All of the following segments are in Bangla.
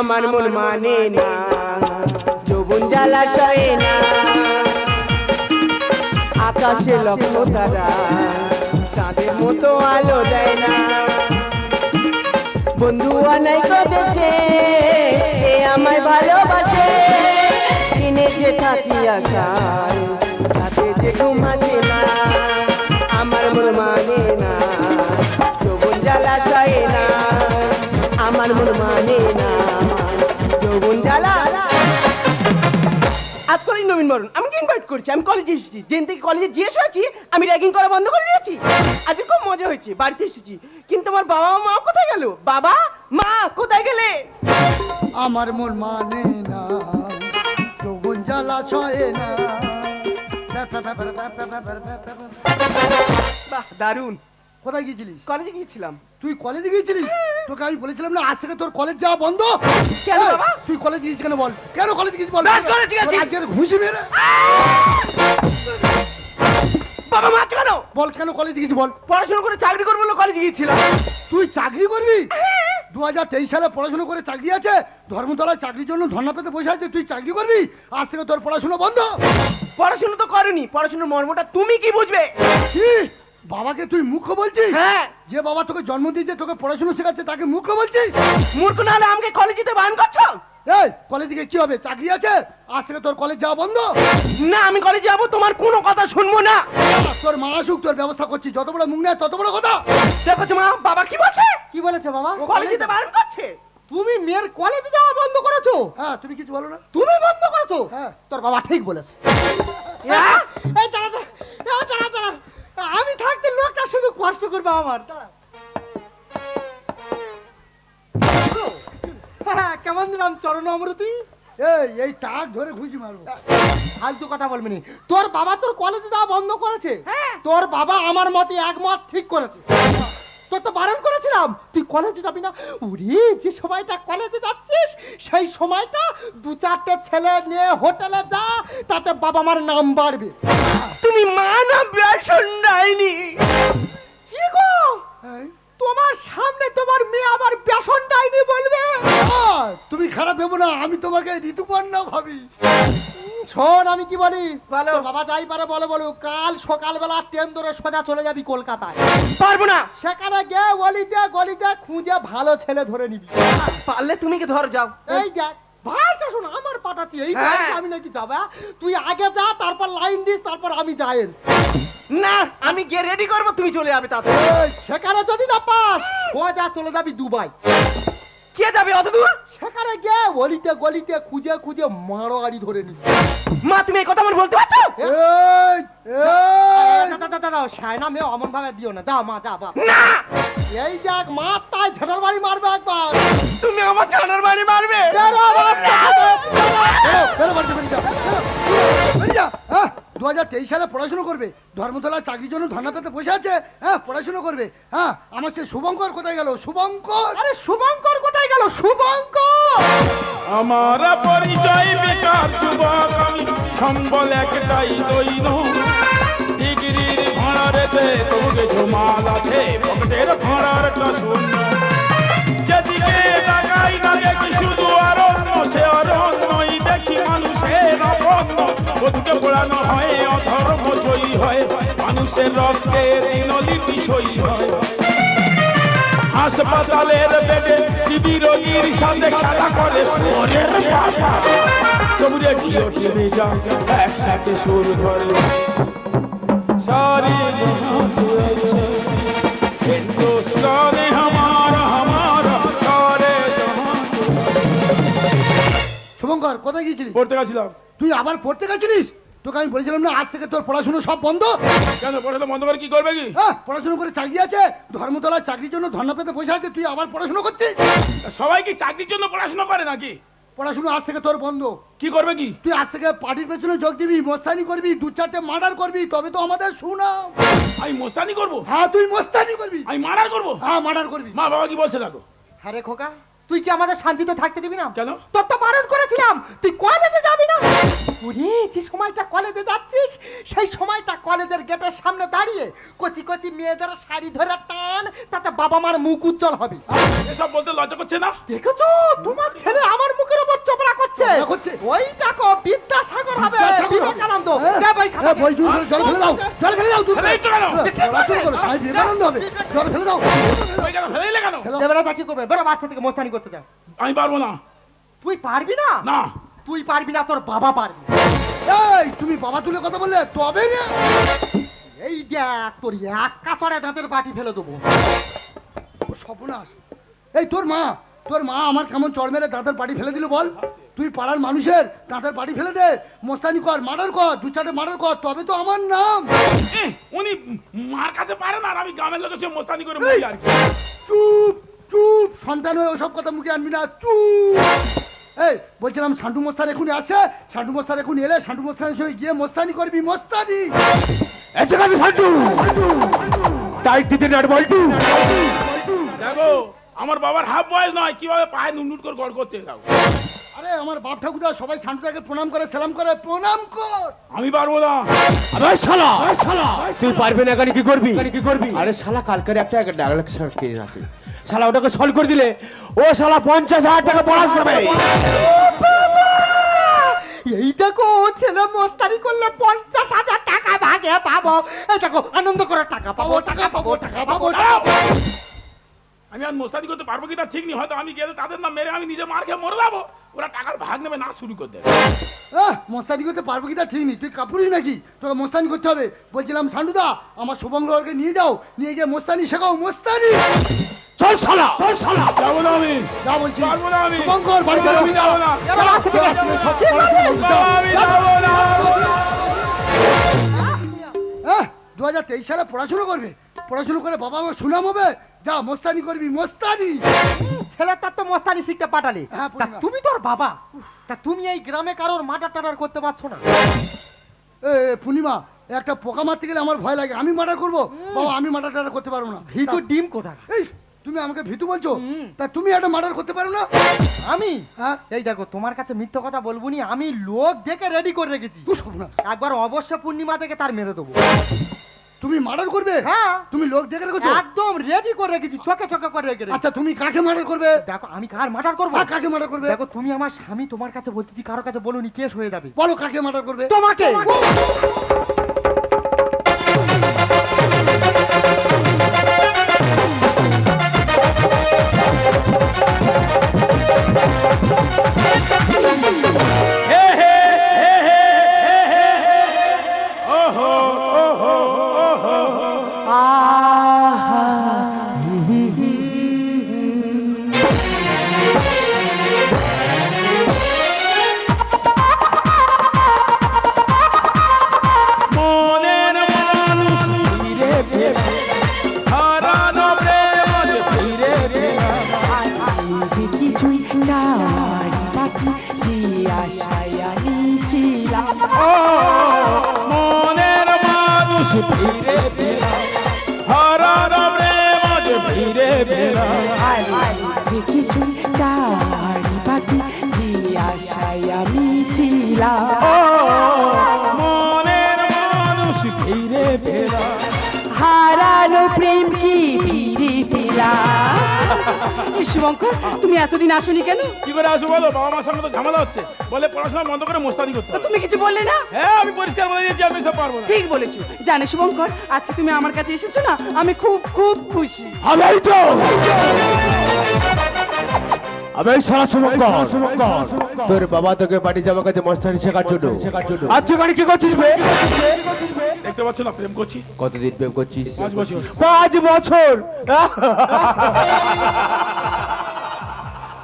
আমার মন মানে না। যৌবন জ্বালাশয়ে না। আকাশে লক্ষ তারা, চাঁদের মতো আলো দেয় না। বন্ধু অনেক দেশে, এ আমায় ভালোবাসে। কিনে যে থাকি আশায়, রাতে যে না। আমার মন মানে না না। আমার মন মানে না। যৌবন জ্বালা আজ কলেজ নবীন বরণ আমাকে ইনভাইট করছি? আমি কলেজে এসেছি। যেদিন থেকে কলেজে জিজ্ঞেস হয়েছি আমি র্যাগিং করা বন্ধ করে দিয়েছি। আজকে খুব মজা হয়েছে বাড়িতে এসেছি। কিন্তু আমার বাবা মা কোথায় গেল? বাবা মা কোথায় গেলে? আমার মন মানে না যৌবন জ্বালাশয়ে না। বাহ দারুণ। কোথায় গিয়েছিলিস? কলেজে গিয়েছিলাম। তুই কলেজে গিয়েছিলিস? তোকে আমি বলেছিলাম না আজ থেকে তোর কলেজ যাওয়া বন্ধ। কেন বাবা? তুই কলেজ গিয়েছিস কেন বল? কেন কলেজ গিয়েছিস বল? ব্যাস কলেজে গেছি। আজকে ঘুষি মেরে বাবা মা কেন? বল কেন কলেজ গিয়েছিস বল? পড়াশোনা করে চাকরি করব বলে কলেজে গিয়েছিলাম। তুই চাকরি করবি? দু হাজার তেইশ সালে পড়াশোনা করে চাকরি আছে ধর্মতলায় চাকরির জন্য ধর্ণা পেতে বসে আছে তুই চাকরি করবি? আজ থেকে তোর পড়াশোনা বন্ধ। পড়াশোনা তো করনি পড়াশোনার মর্মটা তুমি কি বুঝবে? কি বাবাকে তুই মুখ্য বলছিস? হ্যাঁ। যে বাবা তোকে জন্ম দিয়েছে তোকে পড়াশোনা শেখাচ্ছে তাকে মুখ্য বলছিস? মূর্খ না হলে আমাকে কলেজে যেতে বান করছ? এই কলেজে গিয়ে কি হবে? চাকরি আছে? আজ থেকে তোর কলেজ যাওয়া বন্ধ? না আমি কলেজে যাব তোমার কোনো কথা শুনব না। তোর মা আসুক তোর ব্যবস্থা করছি। যত বড় মুখ নেয় তত বড় কথা। দেখো মা বাবা কি বলছে? কি বলেছে বাবা? কলেজে যেতে বারণ করছে? তুমি মেয়ের কলেজে যাওয়া বন্ধ করেছ? হ্যাঁ তুমি কিছু বলো না। তুমি বন্ধ করেছ? হ্যাঁ। তোর বাবা ঠিক বলেছে। হ্যাঁ? এই দাঁড়া আমি থাকতে লোকটা শুধু কষ্ট করবে আমার। হ্যাঁ, কেমন দিলাম চরণ অমরতি? এই এই টাক ধরে খুঁজি মারবো। ফালতু কথা বলবি নি। তোর বাবা তোর কলেজে যাওয়া বন্ধ করেছে। হ্যাঁ। তোর বাবা আমার মতে একমত ঠিক করেছে। তোর তো বারণ করেছিলাম। তুই কলেজে যাবি না? ওরে যে সময়টা কলেজে যাচ্ছিস সেই সময়টা দু চারটে ছেলে নিয়ে হোটেলে যা তাতে বাবা মার নাম বাড়বে। তুমি মা না বেসন ডাইনি। কি গো? তোমার সামনে তোমার মেয়ে আমার বেসন ডাইনি বলবে। তুমি খারাপ ভেবো না আমি তোমাকে ঋতুপর্ণ ভাবি। শোন আমি কি বলি? বলো। বাবা যাই পারে বলো বলো। কাল সকালবেলা ট্রেন ধরে সোজা চলে যাবি কলকাতায়। পারব না। সেখানে গিয়ে গলিতে গলিতে খুঁজে ভালো ছেলে ধরে নিবি। পারলে তুমি কি ধর যাও। এই দেখ ভাষা শোন আমার পাঠাচ্ছি এই হ্যাঁ। আমি নাকি যাবা তুই আগে যা তারপর লাইন দিস তারপর আমি যাই না আমি গিয়ে রেডি করব তুমি চলে যাবে তাতে সেখানে যদি না পাস সোজা চলে যাবি দুবাই কে যাবে অত দূর সেখানে গিয়ে গলিতে গলিতে খুঁজে খুঁজে মারোয়ারি ধরে নিবি মা তুমি এই কথা আমার বলতে পারছ এই, এই, দাদা দাদা দাদা সায়না মেয়ে অমন ভাবে দিও না দাও মা যা বাপ না এই দেখ মা তাই ঝাটার বাড়ি মারবে একবার। তুমি আমার কানার বাড়ি মারবে? হ্যাঁ দু হাজার তেইশ সালে পড়াশোনা করবে। ধর্মতলায় চাকরির জন্য ধর্ণা পেতে বসে আছে হ্যাঁ পড়াশোনা করবে। হ্যাঁ আমার সে শুভঙ্কর কোথায় গেল? শুভঙ্কর? আরে শুভঙ্কর কোথায় গেল? শুভঙ্কর! আমার পরিচয় বেকার যুবক আমি সম্বল একটাই দৈন। ডিগ্রির ভাড়ারেতে তোকে ঝুমাল আছে। পকেটের ভাড়ারটা শূন্য। যেদিকে টাকাই না দেখি শুধু অরণ্য সে অরণ্যই দেখি মানুষের অপন্য ওদিকে পোড়ানো হয় অধর্ম, জয়ী হয় মানুষের রক্তে দিনলিপি সই হয়। হাসপাতালের বেডে টিবি রোগীর সাথে খেলা করে শোরের বাচ্চা। তবু রেডিও টিভি যা একসাথে সুর ধরে। সে আচ্ছা হিন্দুস্তানে হামারা হামারা সারে জহাঁ শুভঙ্কর কোথায় গিয়েছিলি পড়তে গেছিলাম। তুই আবার পড়তে গেছিলিস? তোকে আমি বলেছিলাম না আজ থেকে তোর পড়াশোনা সব বন্ধ। কেন পড়াশোনা বন্ধ করে কি করবে কি? হ্যাঁ পড়াশোনা করে চাকরি আছে ধর্মতলার চাকরির জন্য ধর্ণা পেতে বসে আছে তুই আবার পড়াশোনা করছিস? সবাই কি চাকরির জন্য পড়াশোনা করে নাকি? পড়াশোনা আজ থেকে তোর বন্ধ। কি করবে কি? তুই আজ থেকে পার্টির পেছনে যোগ দিবি মোস্তানি করবি দু চারটে মার্ডার করবি তবে তো আমাদের সুনাম। আমি মোস্তানি করব? হ্যাঁ তুই মোস্তানি করবি। আমি মার্ডার করব? হ্যাঁ মার্ডার করবি। মা বাবা কি বলছে দেখো? হ্যাঁ রে খোকা তুই কি আমাদের শান্তিতে থাকতে দিবি না? কেন? তোর তো বারণ করেছিলাম। তুই কলেজে যাবি না? ওরে যে সময়টা কলেজে যাচ্ছিস সেই সময়টা কলেজের গেটের সামনে দাঁড়িয়ে কচি কচি মেয়েদের শাড়ি ধরে টান তাতে বাবা মার মুখ উজ্জ্বল হবে। এসব বলতে লজ্জা করছে না? দেখেছ? তোমার ছেলে আমার মুখের উপর চোপড়া করছে। করছে? ওই দেখো বিদ্যাসাগর হবে? বিবেকানন্দ। হ্যাঁ? দে বই খাতা হ্যাঁ, বই দূর করে জল ফেলে দাও জল ফেলে দাও দূর করে। হ্যাঁ, পড়াশোনা করো স্বামী বিবেকানন্দ হবে। জল ফেলে দাও। ওই কেন ফেলেইলে কেন? ফেলো। দেবেরা তা কি করবে বেরো বাচ্চা থেকে মোস্তানি করতে যা আমি পারব না। তুই পারবি না? না। তুই পারবি না তোর বাবা পারবি। এই তুমি বাবা তুলে কথা বললে তবে না। এই দেখ তোর এক কাছড়ে দাঁতের বাটি ফেলে দেবো। ও সর্বনাশ। এই তোর মা তোর মা আমার কেমন চড় মেরে দাঁতের পাটি ফেলে দিল বল। তুই পাড়ার মানুষের দাঁতের পাটি ফেলে দে। মোস্তানি কর মার্ডার কর দু চারটে মার্ডার কর তবে তো আমার নাম। উনি মার কাছে পারে না আর আমি গ্রামের লোকের সঙ্গে মোস্তানি করে বলি আর কি। চুপ। চুপ সন্তান হয়ে ওসব কথা মুখে আনবি না চুপ। এই বলছিলাম সান্টু মোস্তান এখন আসে সান্টু মোস্তান এখন এলে সান্টু মোস্তানের সঙ্গে গিয়ে মোস্তানি করবি মোস্তানি। এসে গেছে সান্টু টাইট দিতে নাট বল্টু। দেখো আমার বাবার হাফ বয়স নয় কীভাবে পায়ে নুনুট করে গড় করতে যাও আরে আমার বাপ ঠাকুরদা সবাই সান্টুদাকে প্রণাম করে সালাম করে প্রণাম কর। আমি পারব না। আরে শালা! তুই পারবি না এখানে কি করবি? কি করবি? আরে শালা কালকের একটা ডায়লগ কেস আছে? শালা ওটাকে সল করে দিলে। ও শালা পঞ্চাশ হাজার টাকা পড়াস দেবে। এই দেখো ও ছেলে মোস্তানি করলে পঞ্চাশ হাজার টাকা ভাগে পাবো। এই দেখো আনন্দ করে টাকা পাবো টাকা পাবো টাকা পাবো টাকা পাবো। আমি আর মোস্তারি করতে পারব কিনা ঠিক নেই। হয়তো আমি গেলে তাদের না মেরে আমি নিজে মার খেয়ে মরে যাব। ওরা টাকার ভাগ নেবে না শুরু করে দেবে। আহ, মোস্তানি করতে পারব কি তা ঠিক নেই। তুই কাপুরই নাকি? তোকে মোস্তানি করতে হবে। বলছিলাম সান্টুদা আমার শুভঙ্করকে নিয়ে যাও। নিয়ে গিয়ে মোস্তানি শেখাও মোস্তানি! চল শালা! চল শালা! যাব না আমি। যা বলছি। পারব না আমি। শুভঙ্কর বাড়ি চলো। না। এবার বাস থেকে যা, যাব। সব পড়াশোনা করবি, যা। বাবা, আমি যাব না দু হাজার তেইশ সালে পড়াশুনো করবে। পড়াশুনো করে বাবা আমার সুনাম হবে। যা মোস্তানি করবি মোস্তানি! ছেলে তার তো মোস্তানি শিখতে পাঠালি। হ্যাঁ। তুমি তোর বাবা? তা তুমি এই গ্রামে কারোর মার্ডার টাডার করতে পারছ না? এ পূর্ণিমা একটা পোকা মারতে গেলে আমার ভয় লাগে। আমি মার্ডার করব? বাবা আমি মার্ডার করতে পারব না। ভিতু ডিম কোথা এই তুমি আমাকে ভিতু বলছো। তা তুমি একটা মার্ডার করতে পারো না? আমি? হ্যাঁ। এই দেখো তোমার কাছে মিথ্যে কথা বলব নি আমি লোক দেখে রেডি করে রেখেছি। একবার অবশ্য পূর্ণিমা থেকে তার মেরে দেবো। তুমি মার্ডার করবে? হ্যাঁ। তুমি লোক দেখে রেখেছো? একদম রেডি করে রেখেছি চকে চকে করে রেখেছি। আচ্ছা তুমি কাকে মার্ডার করবে? দেখো আমি কার মার্ডার করব? আর কাকে মার্ডার করবে? দেখো তুমি আমার স্বামী তোমার কাছে বলতেছি কারও কাছে বলুনি কেস হয়ে যাবে? বলো কাকে মার্ডার করবে? তোমাকে! মনের মানুষ শুভঙ্কর তুমি এতদিন আসনি কেন? কি করে আসো বলো? বাবা মার সঙ্গে তো ঝামেলা হচ্ছে। বলে পড়াশোনা বন্ধ করে মোস্তানি করতে তো তুমি কিছু বললে না? হ্যাঁ আমি পরিষ্কার বলে দিয়েছি আমি সব পারব না। ঠিক বলেছ। জানে শুভঙ্কর আজকে তুমি আমার কাছে এসেছ না আমি খুব খুব খুশি। হবেই তো! শুভঙ্কর তোর বাবা তোকে বাড়ি যাওয়ার কাছে মস্তানি শেখার জন্য। আর তুই এখানে কি করছিস বে? দেখতে পাচ্ছ না প্রেম করছি কতদিন প্রেম করছিস? পাঁচ বছর। পাঁচ বছর!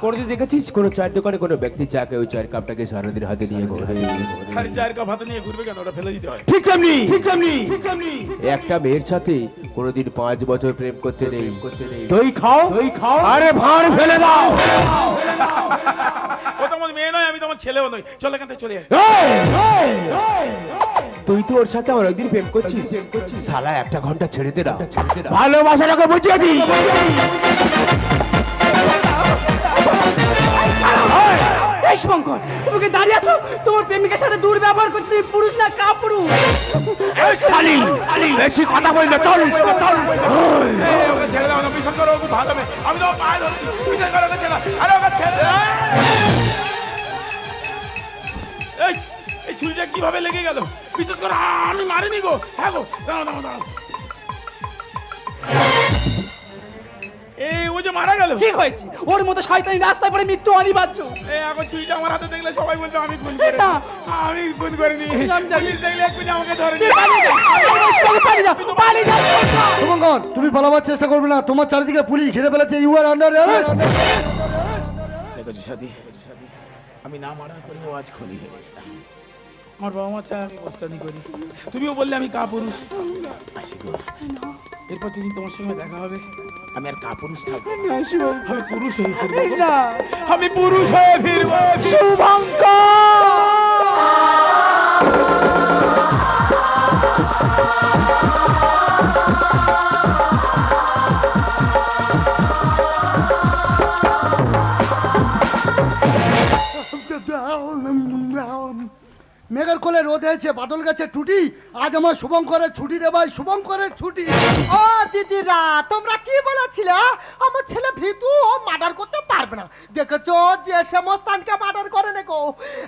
কোনদিন দেখেছিস? কোনো চায়ের দোকানে কোনো ব্যক্তি চাকে ওই চায়ের কাপটাকে সারাদিন হাতে নিয়ে ঘোরে খালি চায়ের কাপ হাতে নিয়ে ঘুরবে কেন? ওটা ফেলে দিতে হয়। ঠিক তেমনি ঠিক তেমনি একটা মেয়ের সাথে কোনোদিন পাঁচ বছর প্রেম করতে নেই। দই খাও দই খাও। আরে ভাঁড় ফেলে দাও। ও তো আমার মেয়ে নয় আমি তোমার ছেলেও নই। চল এখান থেকে চলে আয়। তুই তো ওর সাথে আমার একদিন প্রেম করছিস। সালা একটা ঘণ্টা ছেড়ে দে না। ভালোবাসাটাকে বুঝিয়ে দি শুভঙ্কর তুমি কি দাঁড়িয়ে আছো? তোমার প্রেমিকের সাথে দুর্ব্যবহার করছ তুমি পুরুষ না কা পুরুষ শালি বেশি কথা বললে চল চল এই, মেয়ে আমি তো পায়ে ধরছি। বিশ্বাস করো ওকে ছেড়ে আরে ওকে ছেড়ে এই এই ছুরিটা কীভাবে লেগে গেল? বিশ্বাস করো আমি মারিনি গো। হ্যাঁ গো দাঁড়াও দাঁড়াও দাঁড়াও। এই ও যে মারা গেল। ঠিক হয়েছে? ওর মতো শয়তানি রাস্তায় পড়ে মৃত্যু অনিবার্য। এই এখন ছুরিটা আমার হাতে দেখলে সবাই বলতো আমি খুন করি না। আমি খুন করিনি। আমি জানি। পুলিশ দেখলে এক্ষুনি আমাকে ধরে নিয়ে পালিয়ে যা শুভঙ্কর, পালিয়ে যা পালিয়ে যা শুভঙ্কর। শুভঙ্কর তুমি পালাবার চেষ্টা করবে না। তোমার চারিদিকে পুলিশ ঘিরে ফেলেছে ইউ আর আন্ডার সাদি আমি না মারা করি ও আজ খনি হয়ে আমার বাবা মা চায় আমি কষ্টানি করি। তুমিও বললে আমি কা পুরুষ আসি এরপর যেদিন তোমার সঙ্গে দেখা হবে। আমি আর কা পুরুষ থাকব আমি পুরুষ হয়ে ফিরবো। না। আমি পুরুষ হয়ে ফিরবো। শুভঙ্কর। মেঘের কোলে রোদ হয়েছে বাদল গাছে টুটি। আজ আমার শুভঙ্করের ছুটি রে ভাই শুভঙ্করের ছুটি। ও দিদিরা তোমরা কি বলেছিলে? আমার ছেলে ভিতু ও মার্ডার করতে পারবে না। দেখেছ যে সে মোস্তানকে মার্ডার করে নেকো?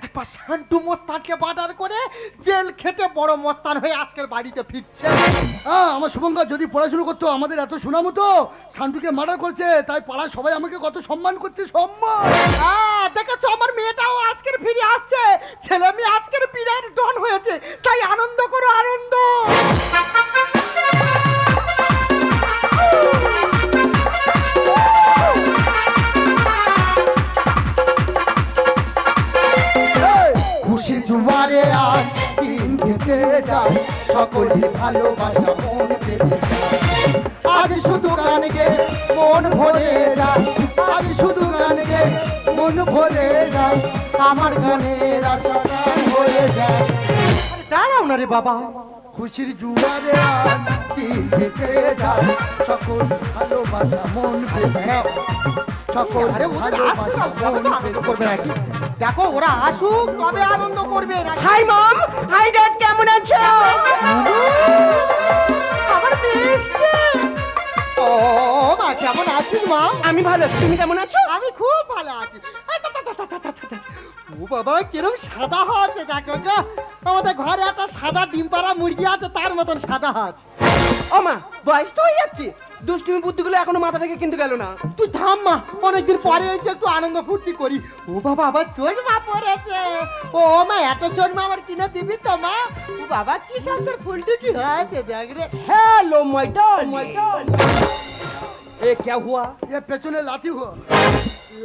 একবার শান্টু মোস্তানকে মার্ডার করে জেল খেটে বড় মোস্তান হয়ে আজকের বাড়িতে ফিরছে। হ্যাঁ আমার শুভঙ্কর যদি পড়াশুনো করতো আমাদের এত সুনাম হতো শান্তুকে মার্ডার করছে তাই পাড়ায় সবাই আমাকে কত সম্মান করছে সম্মান। আহ, দেখেছ আমার মেয়েটাও আজকের ফিরে আসছে। ছেলে মেয়ে আজকের বিরাট ডন হয়েছে। ভালোবাসা মন পেতে আজ শুধু মন ভরে যায় আজ শুধু মন ভরে যায় আমার গানের আশা হয়ে যায়। দাঁড়াও না রে বাবা। খুশির জুয়ারে যায়। সকল ভালোবাসা মন পেতে সকল ভালোবাসা মন পেতে দেখো ওরা আসুক তবে আনন্দ করবে। হাই মম! হাই ড্যাড কেমন আছো? আমার মিষ্টি ও মা কেমন আছিস মা? আমি ভালো আছি। তুমি কেমন আছো? আমি খুব ভালো আছি। ও বাবা কিরম সাদা হয়েছে দেখো গো আমাদের ঘরে একটা সাদা ডিম পাড়া মুরগি আছে তার মতন সাদা আছে ও মা বয়স তো হয়ে যাচ্ছে। দুষ্টুমি বুদ্ধিগুলো এখনও মাথা থেকে কিন্তু গেল না। তুই থাম মা অনেকদিন পরে হয়েছে একটু আনন্দ ফুর্তি করি। ও বাবা আবার চোর মা পড়েছে। ও মা এত চোর মা আমার কিনে দিবি তো মা? ও বাবা কি সুন্দর ফুলটুচি হয়েছে দেখ রে। Hello my doll my doll এ কে হুয়া? এ পেছনে লাথি হুয়া।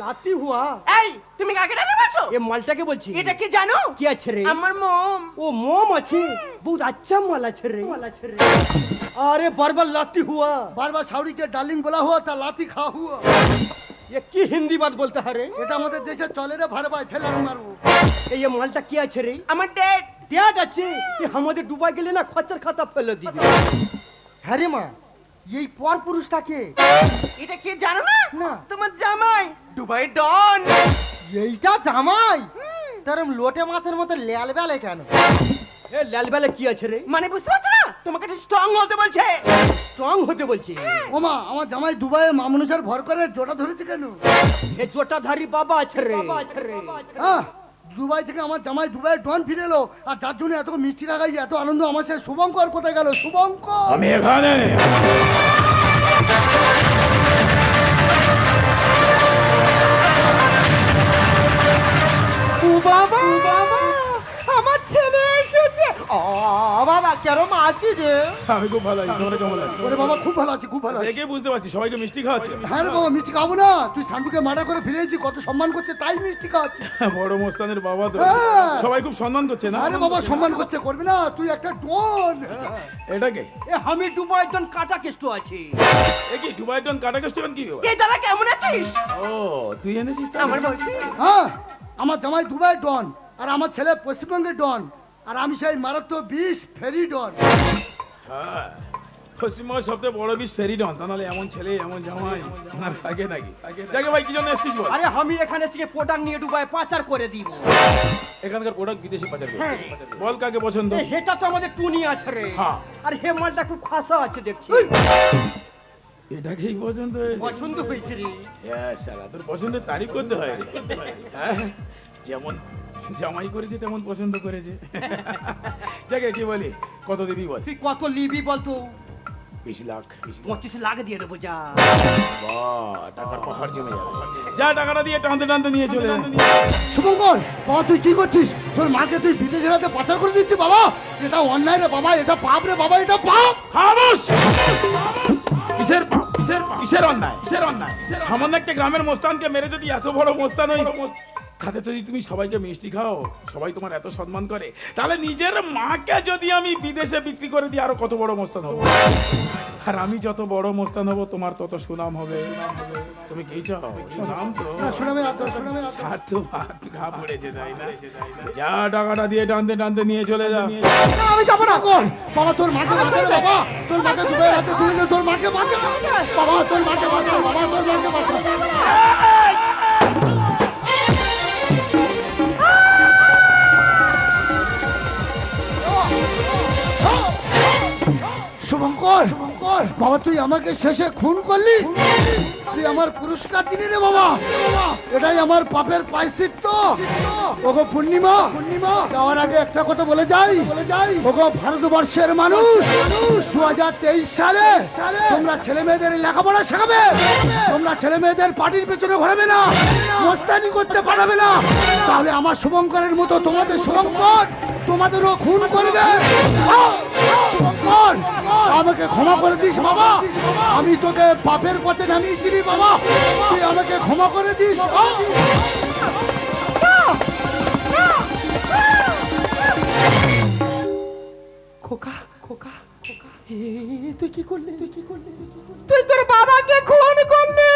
লাথি হুয়া? এই তুমি কাকে ডালে বলছো? এ মালটাকে বলছি। এটা কি জানো? কি আছে রে? আমার মম। ও মোম আছে? বহুত আচ্ছা মাল আছে রে। মাল আছে রে। আরে বারবার লাতি হুয়া। বারবার সাউরিকে ডার্লিং বলা হুয়া তা লাতি খা হুয়া। এ কি হিন্দি বাদ বলতে হারে এটা আমাদের দেশে চলে রে ভার ভাই ফেলার মারবো। এই মালটা কি আছে রে? আমার ডেট ডেট আছে? আমাদের ডুবাই গেলে না খরচার খাতা ফেলে দিবি। হ্যাঁ রে মা। এই পর পুরুষটাকে। এটা কি জানো না? না। তোমার জামাই। Dubai don. এইটা জামাই? তার লোটে মাছের মতো ল্যাল বেলে কেন? এ ল্যাল বেলে কি আছে রে? মানে বুঝতে পারছ না? তোমাকে স্ট্রং হতে বলছে। স্ট্রং হতে বলছে? ওমা আমার জামাই দুবাইয়ে মামনুষার ভর করে জোটা ধরেছে কেন? এ জোটা জোটাধারী বাবা আছে রে বাবা আছে রে। হ্যাঁ দুবাই থেকে আমার জামাই দুবাই ডন ফিরে এলো আর যার জন্য এত মিষ্টি লাগাই এত আনন্দ আমার সে শুভঙ্কর কোথায় গেল? শুভঙ্কর! আমি এখানে! বাবা! এসেছে ও বাবা কেরম আছি রে। আমি খুব ভালো আছি তোমরা কেমন আছো? ওরে বাবা খুব ভালো আছে খুব ভালো আছে। দেখে বুঝতে পারছি সবাইকে মিষ্টি খাওয়াচ্ছে। হ্যাঁ রে বাবা মিষ্টি খাব না। তুই সান্ডুকে মার্ডার করে ফিরে এসেছি কত সম্মান করছে তাই মিষ্টি খাওয়াচ্ছি। বড় মোস্তানের বাবা তো। হ্যাঁ। সবাই খুব সম্মান করছে না? আরে বাবা সম্মান করছে করবে না। তুই একটা ডন। এটাকে আমি দুবাই ডন কাটা কেষ্ট আছি। এ কি দুবাই টন কাটা কাস্টন কি? কে দাদা কেমন আছিস? ও তুই এনেছিস? আমার বলছি হ্যাঁ আমার জামাই দুবাই ডন আর আমার ছেলে পশ্চিমবঙ্গের ডন। আর আমি সেই মারাত্মক বিষ ফেরি ডন হ্যাঁ পশ্চিমবঙ্গের সবথেকে বড় বিষ ফেরি ডন তা নাহলে এমন ছেলে এমন জামাই আর থাকে নাকি? যাকে ভাই কি জন্য এসছিস বল? আরে আমি এখানে থেকে প্রোডাক্ট নিয়ে ডুবাই পাচার করে দিব। এখানকার প্রোডাক্ট বিদেশে পাচার করে বল কাকে পছন্দ? সেটা তো আমাদের টুনি আছে রে। হ্যাঁ। আর হে মালটা খুব খাসা আছে দেখছি। এটাকেই পছন্দ হয়েছে। পছন্দ হয়েছে রে। হ্যাঁ সারা তোর পছন্দের তারিফ করতে হয়। হ্যাঁ, যেমন জামাই করেছে তেমন পছন্দ করেছে। যাকে কি বলি কত দিবি বল? তুই কত বলতো বিশ লাখ বিশ লাখ। পঁচিশ লাখ দিয়ে দেবো যা। টাকার পাহাড় জমে যাবে। যা টাকাটা দিয়ে টানতে টানতে নিয়ে চলে শুভঙ্কর বাবা তুই কি করছিস? তোর মাকে তুই বিদেশের হাতে পাচার করে দিচ্ছিস বাবা? এটা অন্যায় রে বাবা এটা পাপ রে বাবা এটা পাপ। খামোশ! কিসের পাপ? কিসের? কিসের অন্যায়? কিসের অন্যায়? সামান্য একটা গ্রামের মোস্তানকে মেরে যদি এত বড় মোস্তান হই। তাতে যদি তুমি সবাইকে মিষ্টি খাও সবাই তোমার এত সম্মান করে তাহলে নিজের মাকে যদি আমি বিদেশে বিক্রি করে দিই আরও কত বড় মস্তান হব? আর আমি যত বড় মস্তান হব তোমার তত সুনাম হবে। তুমি কি চাও? সুনাম তো। স্বার্থ ঘা পড়েছে তাই না? যা টাকাটা দিয়ে টানতে টানতে নিয়ে চলে যা। আমি যাব না কর বাবা তোর মাকে বাঁচা রে বাবা। তোর মাকে দুবাই হাতে তুলে তোর মাকে বাঁচা বাবা তোর মাকে বাঁচা বাবা তোর মাকে বাঁচা শুভঙ্কর বাবা, তুই আমাকে শেষে খুন করলি? তুই আমার পুরস্কার দিলি রে বাবা। এটাই আমার পাপের পাইচিত্য ওগো পূর্ণিমা পূর্ণিমা যাওয়ার আগে একটা কথা বলে যাই। বলে যাই ওগো ভারতবর্ষের মানুষ দু হাজার তেইশ সালে তোমরা ছেলে মেয়েদের লেখাপড়া শেখাবে। তোমরা ছেলে মেয়েদের পার্টির পেছনে ঘোরাবে না, মস্তানি করতে পারবে না। তাহলে আমার শুভঙ্করের মতো তোমাদের শুভঙ্কর তোমাদেরও খুন করবে। শুভঙ্কর আমাকে ক্ষমা করে দিস, বাবা। আমি তোকে পাপের পথে নামিয়েছিলি, বাবা। তুই আমাকে ক্ষমা করে দিস খোকা খোকা খোকা। তুই কি করলি? তুই কি করলি? তুই তোর বাবাকে খুন করলি।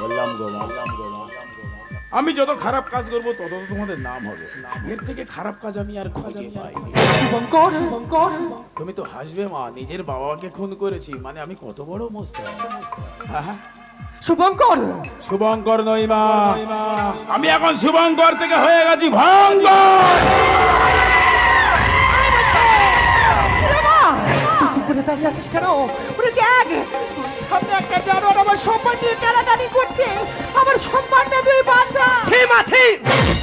বললাম। আমি যত খারাপ কাজ করব তত তোমাদের নাম হবে। এর থেকে খারাপ কাজ আমি আর খুঁজে শুভঙ্কর তুমি তো হাসবে মা। নিজের বাবাকে খুন করেছি মানে আমি কত বড় মোস্তান হ্যাঁ, হ্যাঁ। শুভঙ্কর। শুভঙ্কর নই মা। আমি এখন শুভঙ্কর থেকে হয়ে গেছি ভয়ঙ্কর। তুই চুপ করে দাঁড়িয়ে আছিস কেন? ওরে দেখ সামনে একটা জানোয়ার আমার সম্মান নিয়ে টানাটানি করছে। আমার সম্মানটা তুই বাঁচা। ছি মাছি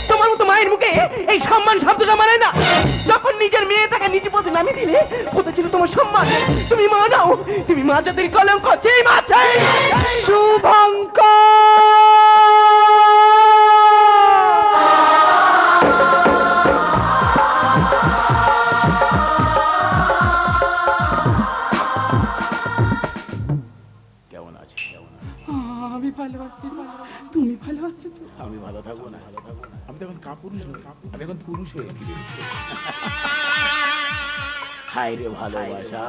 তোমার মতো মায়ের মুখে এই সম্মান শব্দটা মানে না। যখন নিজের মেয়েটাকে নিচে পথে নামিয়ে দিলে কোথায় ছিল তোমার সম্মান? তুমি মা নাও তুমি মা জাতির কলঙ্ক। ছি মাছি শুভঙ্কর! হায় রে ভালোবাসা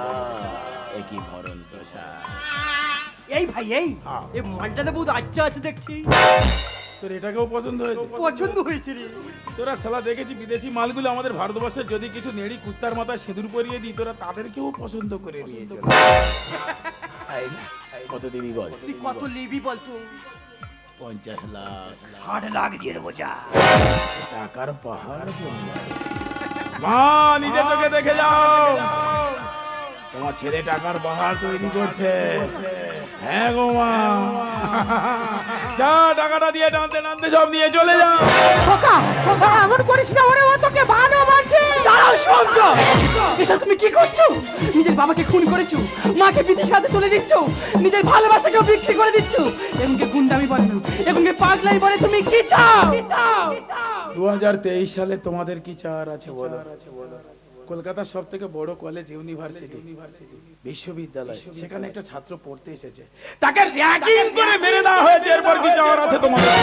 একই ভরণ দশা এই ভাই এই। এই মালটাতে বহুত আচ্ছা আছে দেখছি। তোর এটাকেও পছন্দ হয়েছে? পছন্দ হয়েছে রে। তোরা সালা দেখেছি বিদেশি মালগুলো আমাদের ভারতবর্ষে যদি কিছু নেড়ি কুত্তার মাথায় সিঁদুর পরিয়ে দিই তোরা তাদেরকেও পছন্দ করে নিয়েছে কত দিবি বল? তুই কত নিবি বলতো পঞ্চাশ লাখ। ষাট লাখ দিয়ে দেবো যা। টাকার পাহাড় জমে যাবে। মা নিজে চোখে দেখে যাও। তোমার ছেলে টাকার পাহাড় তৈরি করছে। হ্যাঁ গো মা। যা টাকাটা দিয়ে টানতে টানতে সব নিয়ে চলে যাও। খোকা খোকা এমন করিস না ওরে ও তোকে ভালোবাসে। দাঁড়াও শঙ্কর এসব তুমি কি করছ? নিজের বাবাকে খুন করেছ মাকে বিদেশে হাতে তুলে দিচ্ছ নিজের ভালোবাসাকেও বিক্রি করে দিচ্ছ। এগুনকে গুন্ডামি বলে না এগুনকে পাগলাই বলে তুমি কি চাও? কি চাও? দুহাজার তেইশ সালে তোমাদের কি চার আছে? বলো। কলকাতার সব থেকে বড় কলেজ ইউনিভার্সিটি বিশ্ববিদ্যালয়। সেখানে একটা ছাত্র পড়তে এসেছে। তাকে র্যাগিং করে মেরে দেওয়া হয়েছে। এরপর কি চাওয়ার আছে তোমাদের?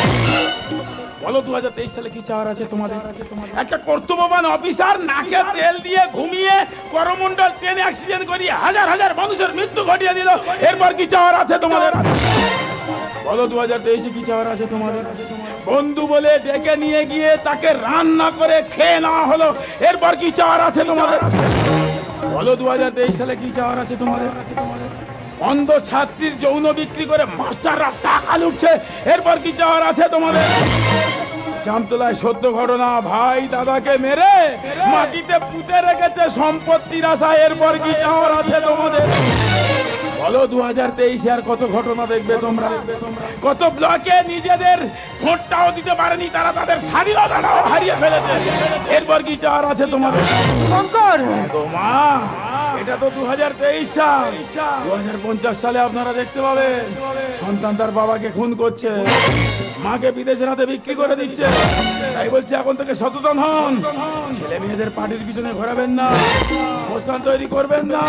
বলো দুহাজার তেইশ সালে কি চাওয়ার আছে তোমাদের? একটা কর্তব্যবান অফিসার নাকে তেল দিয়ে ঘুমিয়ে করমন্ডল ট্রেনে অ্যাক্সিডেন্ট করিয়ে হাজার হাজার মানুষের মৃত্যু ঘটিয়ে দিল। এরপর কি চাওয়ার আছে তোমাদের? বলো দু হাজার তেইশে কি চাওয়ার আছে তোমাদের। বন্ধু বলে ডেকে নিয়ে গিয়ে তাকে রান্না করে খেয়ে নেওয়া হলো। এরপর কি চাওয়ার আছে তোমাদের? বলো দু হাজার তেইশ সালে কি চাওয়ার আছে তোমাদের? অন্ধ ছাত্রীর যৌন বিক্রি করে মাস্টাররা টাকা লুটছে। এরপর কি চাওয়ার আছে তোমাদের? জামতলায় সত্য ঘটনা, ভাই দাদাকে মেরে মাটিতে পুঁতে রেখেছে সম্পত্তির আশা এরপর কি চাওয়ার আছে তোমাদের? বলো দু হাজার তেইশে আর কত ঘটনা দেখবে তোমরা? কত ব্লকে নিজেদের ভোটটাও দিতে পারেনি তারা তাদের স্বাধীনতাটাও হারিয়ে ফেলেছে। এরপর কি চাওয়ার আছে তোমাদের? শঙ্কর! তোমা এটা তো দু হাজার তেইশ সাল। দু হাজার পঞ্চাশ সালে আপনারা দেখতে পাবেন সন্তান তার বাবাকে খুন করছে মাকে বিদেশের হাতে বিক্রি করে দিচ্ছে। তাই বলছি এখন থেকে সচেতন হন। ছেলে মেয়েদের পার্টির পিছনে ঘোরাবেন না অবস্থান তৈরি করবেন না।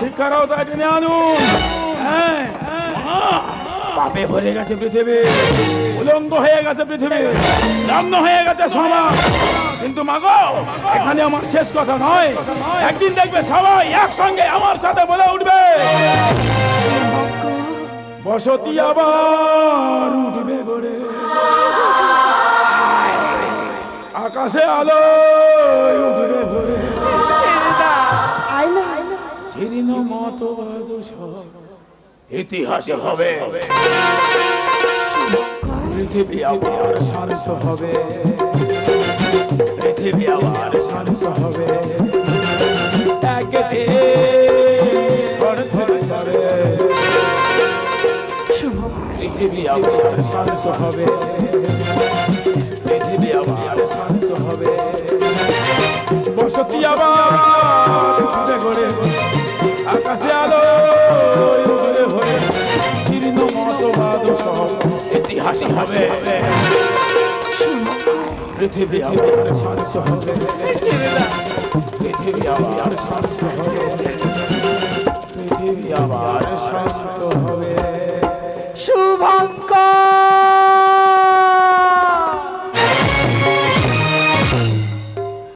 শিক্ষারাও তাই টেনে আনুন। হ্যাঁ মা, পাপে ভরে গেছে পৃথিবী। উলঙ্গ হয়ে গেছে পৃথিবী। নগ্ন হয়ে গেছে সমাজ। কিন্তু মাগো এখানে আমার শেষ কথা নয়। একদিন দেখবে সবাই একসঙ্গে আমার সাথে বলে উঠবে। বসতি আবার উঠবে গড়ে। আকাশে আলো উঠবে। ভরে জীর্ণ ইতিহাসে হবে। পৃথিবী আবার শান্ত হবে। পৃথিবী আবার শান্ত হবে। পৃথিবী আবার শান্ত হবে। পৃথিবী আবার শান্ত হবে। বসতি আবার ঘুরে ঘুরে। আকাশে আলো ঘুরে ঘুরে জীর্ণ মতবাদ সব ইতিহাসে হবে। পৃথিবী আবার শান্ত হবে। পৃথিবী আবার শান্ত